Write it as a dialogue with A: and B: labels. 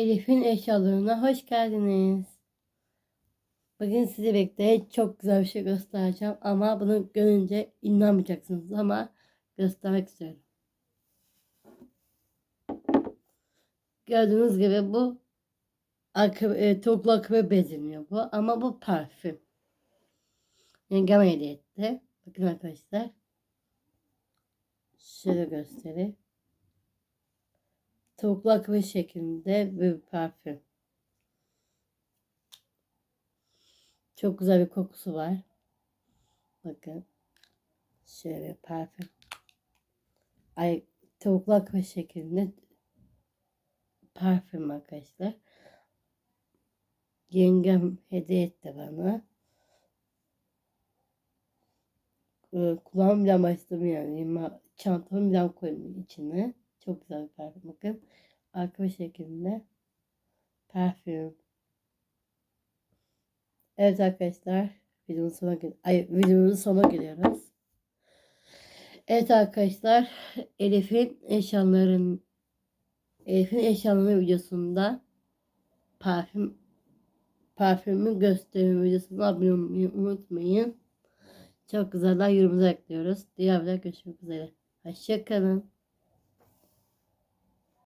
A: Elif'in eşyalarına hoş geldiniz. Bugün sizi bekle çok güzel bir şey göstereceğim ama bunu görünce inanmayacaksınız ama göstermek istiyorum. Gördüğünüz gibi bu akı, e, tavuklu akıbe benzemiyor bu ama bu parfüm. Yengem hediye etti. Bakın arkadaşlar. Şöyle göstereyim. Tavuklu akıbe şeklinde bir parfüm. Çok güzel bir kokusu var. Bakın. Şöyle parfüm. Ay tavuklu akıbe şeklinde parfüm arkadaşlar. Yengem hediye etti bana. Ee, Kulağım bile başladım yani. Çantamı bile koydum içine. Çok güzel bir parfüm. Bakın. Arka şeklinde parfüm. Evet arkadaşlar. Videonun sonuna Ay, videonun sonuna geliyoruz. Evet arkadaşlar. Elif'in eşyaların Elif'in eşyaları videosunda parfüm parfümü gösterimi videosuna abone olmayı unutmayın. Çok güzeller yorumunuzu bekliyoruz. Diğer videoda görüşmek üzere. Hoşçakalın.